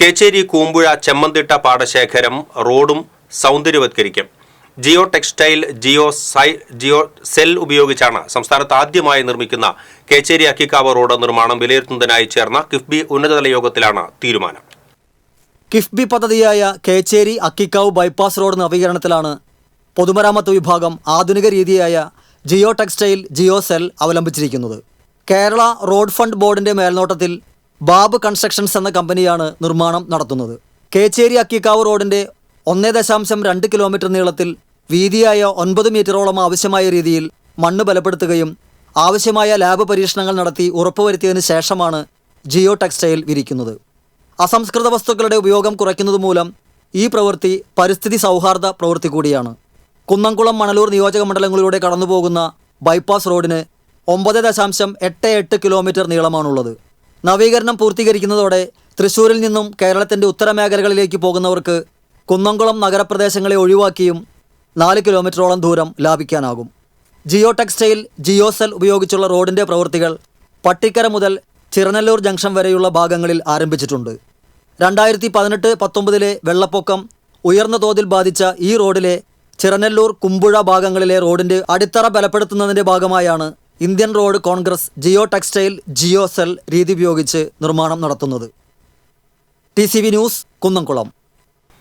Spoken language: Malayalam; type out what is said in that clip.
കേച്ചേരി കൂമ്പുഴ ചെമ്മന്തിട്ട പാടശേഖരം റോഡും സൗന്ദര്യവത്കരിക്കും. ജിയോ ടെക്സ്റ്റൈൽ ജിയോ സൈ ജിയോ സെൽ ഉപയോഗിച്ചാണ് സംസ്ഥാനത്ത് ആദ്യമായി നിർമ്മിക്കുന്ന കേച്ചേരി അക്കിക്കാവ് റോഡ് നിർമ്മാണം വിലയിരുത്തുന്നതിനായി ചേർന്ന കിഫ്ബി ഉന്നതതല യോഗത്തിലാണ് തീരുമാനം. കിഫ്ബി പദ്ധതിയായ കേച്ചേരി അക്കിക്കാവ് ബൈപ്പാസ് റോഡ് നവീകരണത്തിലാണ് പൊതുമരാമത്ത് വിഭാഗം ആധുനിക രീതിയായ ജിയോ ടെക്സ്റ്റൈൽ ജിയോ സെൽ അവലംബിച്ചിരിക്കുന്നത്. കേരള റോഡ് ഫണ്ട് ബോർഡിന്റെ മേൽനോട്ടത്തിൽ ബാബ് കൺസ്ട്രക്ഷൻസ് എന്ന കമ്പനിയാണ് നിർമ്മാണം നടത്തുന്നത്. കേച്ചേരി അക്കിക്കാവ് റോഡിന്റെ ഒന്നേ ദശാംശം രണ്ട് കിലോമീറ്റർ നീളത്തിൽ വീതിയായ ഒൻപത് മീറ്ററോളം ആവശ്യമായ രീതിയിൽ മണ്ണ് ബലപ്പെടുത്തുകയും ആവശ്യമായ ലാബ് പരീക്ഷണങ്ങൾ നടത്തി ഉറപ്പുവരുത്തിയതിനു ശേഷമാണ് ജിയോ ടെക്സ്റ്റൈൽ വിരിക്കുന്നത്. അസംസ്കൃത വസ്തുക്കളുടെ ഉപയോഗം കുറയ്ക്കുന്നത് മൂലം ഈ പ്രവൃത്തി പരിസ്ഥിതി സൗഹാർദ്ദ പ്രവൃത്തി കൂടിയാണ്. കുന്നംകുളം മണലൂർ നിയോജക മണ്ഡലങ്ങളിലൂടെ കടന്നുപോകുന്ന ബൈപ്പാസ് റോഡിന് ഒമ്പത് ദശാംശം എട്ട് എട്ട് കിലോമീറ്റർ നീളമാണുള്ളത്. നവീകരണം പൂർത്തീകരിക്കുന്നതോടെ തൃശ്ശൂരിൽ നിന്നും കേരളത്തിന്റെ ഉത്തരമേഖലകളിലേക്ക് പോകുന്നവർക്ക് കുന്നംകുളം നഗരപ്രദേശങ്ങളെ ഒഴിവാക്കിയും നാല് കിലോമീറ്ററോളം ദൂരം ലാഭിക്കാനാകും. ജിയോ ടെക്സ്റ്റൈൽ ജിയോ സെൽ ഉപയോഗിച്ചുള്ള റോഡിന്റെ പ്രവൃത്തികൾ പട്ടിക്കര മുതൽ ചിറനല്ലൂർ ജംഗ്ഷൻ വരെയുള്ള ഭാഗങ്ങളിൽ ആരംഭിച്ചിട്ടുണ്ട്. രണ്ടായിരത്തി പതിനെട്ട് പത്തൊമ്പതിലെ വെള്ളപ്പൊക്കം ഉയർന്ന തോതിൽ ബാധിച്ച ഈ റോഡിലെ ചിറനല്ലൂർ കുമ്പുഴ ഭാഗങ്ങളിലെ റോഡിന്റെ അടിത്തറ ബലപ്പെടുത്തുന്നതിന്റെ ഭാഗമായാണ് Indian road congress geo textile geo cell രീതി ഉപയോഗിച്ച് നിർമ്മാണം നടത്തുന്നത്. T news Kunnamkulam.